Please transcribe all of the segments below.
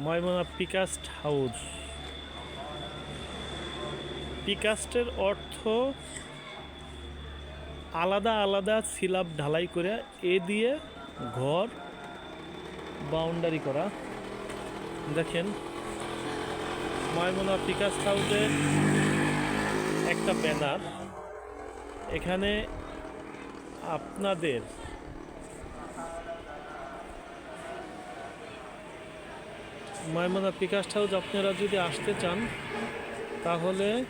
ময়মনা পিকাস্ট house পিকাস্টের অর্থ আলাদা আলাদা সিলাব ঢালাই করে এ দিয়ে ঘর বাউন্ডারি করা। দেখেন ময়মনা পিকাস্ট হাউসের একটা ব্যানার। এখানে আপনাদের মাইমানা পিকাস্ট হাউস, আপনারা যদি আসতে চান, তাহলে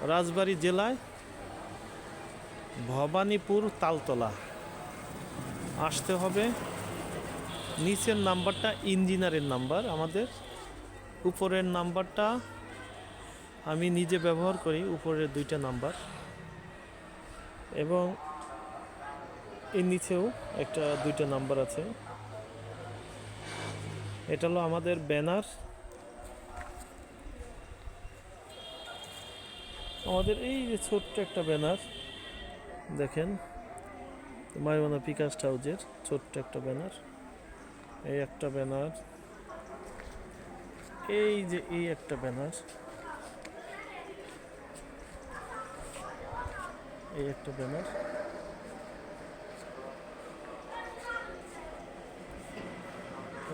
রাজবাড়ী জেলায় ভবানীপুর তালতলা। আসতে হবে। নিচের নাম্বারটা ইঞ্জিনিয়ারের নাম্বার, আমাদের। উপরের নাম্বারটা আমি নিজে ব্যবহার করি, উপরের দুইটা নাম্বার। এবং এর নিচেও একটা দুইটা নাম্বার আছে। এটা হলো আমাদের ব্যানার। আমাদের এই যে ছোট্ট একটা ব্যানার, দেখেন, মাইমানা পিকাস্ট হাউজের ছোট্ট একটা ব্যানার। এই একটা ব্যানার, এই যে এই একটা ব্যানার, এই একটা ব্যানার।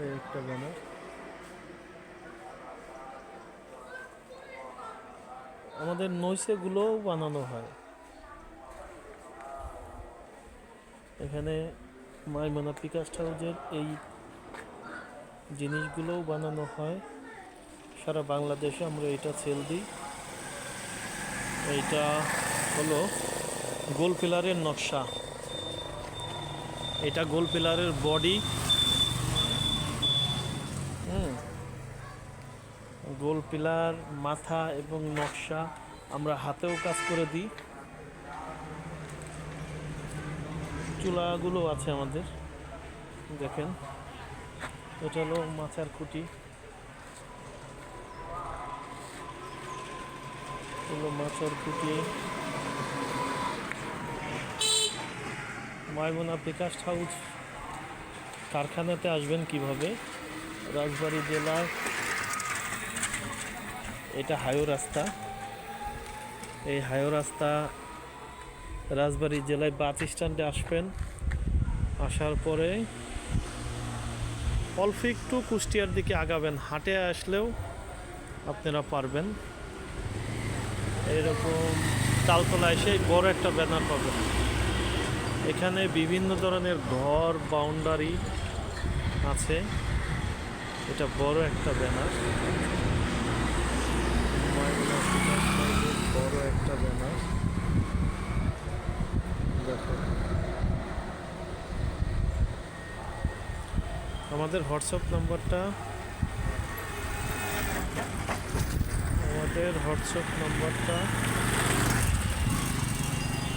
এই একটা ব্যানার আমাদের নৈশেগুলোও বানানো হয়। এখানে মাইমানা পিকাস্ট হাউজের এই জিনিসগুলোও বানানো হয়। সারা বাংলাদেশে আমরা এটা সেল দিই। এইটা হলো গোল পিলারের নকশা। এটা গোল পিলারের বডি গোল পিলার, মাথা এবং নকশা আমরা হাতেও কাজ করে দিই। চুলাগুলো আছে আমাদের, দেখেন। এটা হলো মাচার খুঁটি। মাচার খুঁটি। মাইমনা পিকাস্ট হাউস কারখানাতে আসবেন কীভাবে? রাজবাড়ী জেলার এটা হাইও রাস্তা। এই হাইও রাস্তা রাজবাড়ী জেলায় বাস স্ট্যান্ডে আসবেন। আসার পরে অল্প একটু কুষ্টিয়ার দিকে আগাবেন। হাটে আসলেও আপনারা পারবেন। এরকম তালতলা এসে বড় একটা ব্যানার পাবেন। এখানে বিভিন্ন ধরনের ঘর, বাউন্ডারি আছে। এটা বড় একটা ব্যানার। বড় একটা আমাদের হোয়াটসঅ্যাপ নাম্বারটা, আমাদের হোয়াটসঅ্যাপ নাম্বারটা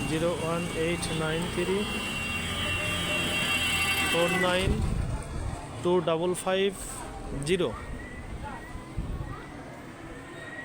zero one eight nine three four nine two double five zero.